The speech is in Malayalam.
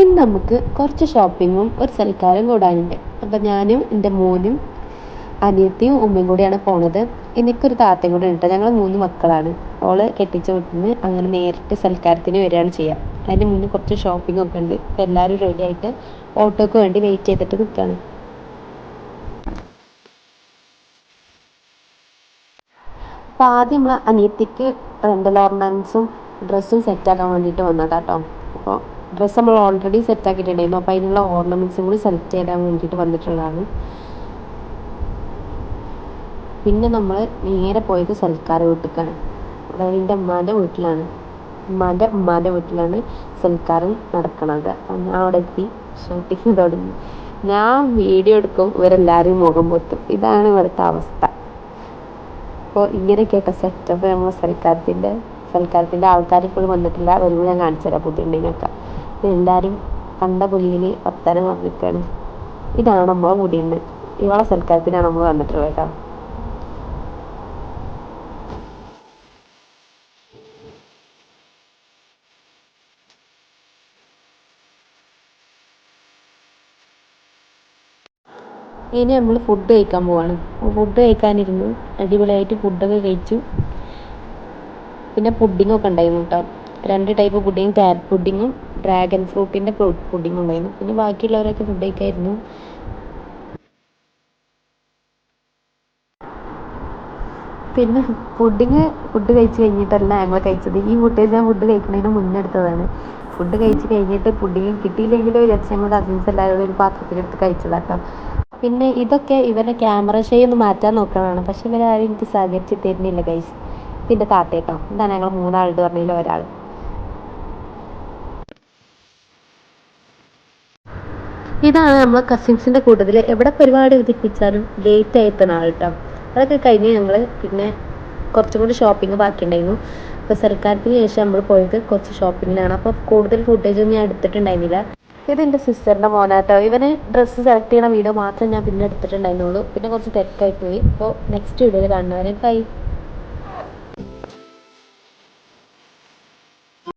ഇന്ന് നമുക്ക് കുറച്ച് ഷോപ്പിങ്ങും ഒരു സൽക്കാരം കൂടാനുണ്ട്. അപ്പം ഞാനും എന്റെ മോനും അനിയത്തിയും ഉമ്മയും കൂടിയാണ് പോണത്. എനിക്കൊരു താത്തയും കൂടെ ഉണ്ട് ഞങ്ങൾ മൂന്ന് മക്കളാണ്. ഓൾ കെട്ടിച്ച വീട്ടിൽ അങ്ങനെ നേരിട്ട് സൽക്കാരത്തിന് വരികയാണ് ചെയ്യുക അതിന് മുന്നേ കുറച്ച് ഷോപ്പിംഗ് ഒക്കെ ഉണ്ട്. അപ്പം എല്ലാവരും റെഡി ആയിട്ട് ഓട്ടോക്ക് വേണ്ടി വെയിറ്റ് ചെയ്തിട്ട് നിൽക്കുകയാണ് അപ്പോൾ ആദ്യം നമ്മൾ അനിയത്തിക്ക് റെന്റൽ ഡ്രസ്സും ഡ്രസ്സും സെറ്റാക്കാൻ വേണ്ടിയിട്ട് വന്നതാട്ടോ ഡ്രസ്സ് നമ്മൾ ഓൾറെഡി സെറ്റ് ആക്കിയിട്ടുണ്ടായിരുന്നു. അപ്പോൾ അതിനുള്ള ഓർണമെന്റ്സും കൂടി സെലക്ട് ചെയ്യാൻ വേണ്ടിയിട്ട് വന്നിട്ടുള്ളതാണ്. പിന്നെ നമ്മൾ നേരെ പോയത് സൽക്കാര വീട്ടിലേക്കാണ് അതായത് എന്റെ ഉമ്മാന്റെ വീട്ടിലാണ്. ഉമ്മാന്റെ ഉമ്മാന്റെ വീട്ടിലാണ് സൽക്കാരം നടക്കുന്നത്. ഞാൻ അവിടെ എത്തി. ഷൂട്ടിങ് തുടങ്ങി. ഞാൻ വീഡിയോ എടുക്കും. ഇവരെല്ലാവരും മുഖം പൊത്തും. ഇതാണ് ഇവിടുത്തെ അവസ്ഥ. അപ്പോൾ കേട്ട സെറ്റപ്പ് നമ്മൾ സൽക്കാരത്തിന്റെ സൽക്കാരത്തിന്റെ ആൾക്കാർ ഇപ്പോഴും വന്നിട്ടില്ല വരുമ്പോൾ ഞാൻ കാണിച്ചു തരാം പുതിയുണ്ടെങ്കിലൊക്കെ എല്ലാവരും കണ്ട പുലിയിൽ വർത്താനം വന്നിരിക്കുകയാണ് ഇതാണ് നമ്മളെ മുടിയുണ്ട് ഇവളെ സൽക്കാരത്തിനാണ് നമ്മൾ വന്നിട്ടുള്ളത് കേട്ടോ. ഇനി നമ്മൾ ഫുഡ് കഴിക്കാൻ പോവാണ്. ഫുഡ് കഴിക്കാനിരുന്നു. അടിപൊളിയായിട്ട് ഫുഡൊക്കെ കഴിച്ചു. പിന്നെ പുഡിങ്ങൊക്കെ ഉണ്ടായിരുന്നു കേട്ടോ. രണ്ട് ടൈപ്പ് പുഡിങ് ക്യാരറ്റ് പുഡിങ്ങും ഡ്രാഗൺ ഫ്രൂട്ടിന്റെ പുഡിംഗ് ഉണ്ടായിരുന്നു പിന്നെ ബാക്കിയുള്ളവരൊക്കെ ഫുഡ് കഴിക്കായിരുന്നു. പിന്നെ പുഡിങ് ഫുഡ് കഴിച്ച് കഴിഞ്ഞിട്ടല്ല ഞങ്ങൾ കഴിച്ചത്. ഈ ഫുട്ടേജ് ഞാൻ ഫുഡ് കഴിക്കുന്നതിന് മുന്നേ എടുത്തതാണ്. ഫുഡ് കഴിച്ച് കഴിഞ്ഞിട്ട് പുഡിങ് കിട്ടിയില്ലെങ്കിലും വിചാരിച്ച് ഞങ്ങൾ കസിൻസ് എല്ലാവരും ഒരു പാത്രത്തിലെടുത്ത് കഴിച്ചതാട്ടോ. പിന്നെ ഇതൊക്കെ ഇവരുടെ ക്യാമറ ഷേ ഒന്ന് മാറ്റാൻ നോക്കണതാണ്. പക്ഷെ ഇവരാരും എനിക്ക് സഹകരിച്ച് തരുന്നില്ല ഗൈസ് ഇതിന്റെ താത്തേട്ടോ. ഇതാണ് ഞങ്ങൾ മൂന്നാളുടെ പറഞ്ഞതിൽ ഒരാൾ ഇതാണ് നമ്മളെ കസിൻസിന്റെ കൂട്ടത്തിൽ എവിടെ പരിപാടി എത്തിപ്പിച്ചാലും ലേറ്റ് ആയി എത്തുന്ന ആൾ കേട്ടോ അതൊക്കെ കഴിഞ്ഞ് ഞങ്ങൾ പിന്നെ കുറച്ചും കൂടി ഷോപ്പിംഗ് ബാക്കിയുണ്ടായിരുന്നു. അപ്പോൾ സർക്കാരത്തിന് ശേഷം നമ്മൾ പോയത് കുറച്ച് ഷോപ്പിങ്ങിലാണ് അപ്പോൾ കൂടുതൽ ഫുട്ടേജ് ഒന്നും ഞാൻ എടുത്തിട്ടുണ്ടായിരുന്നില്ല. ഇത് എന്റെ സിസ്റ്ററിന്റെ മോനാട്ടോ. ഇവന് ഡ്രസ്സ് സെലക്ട് ചെയ്യണ വീഡിയോ മാത്രം ഞാൻ പിന്നെ എടുത്തിട്ടുണ്ടായിരുന്നുള്ളൂ. പിന്നെ കുറച്ച് തിരക്കായി പോയി. അപ്പോൾ നെക്സ്റ്റ് വീഡിയോയിൽ കാണുന്നവരെ ബൈ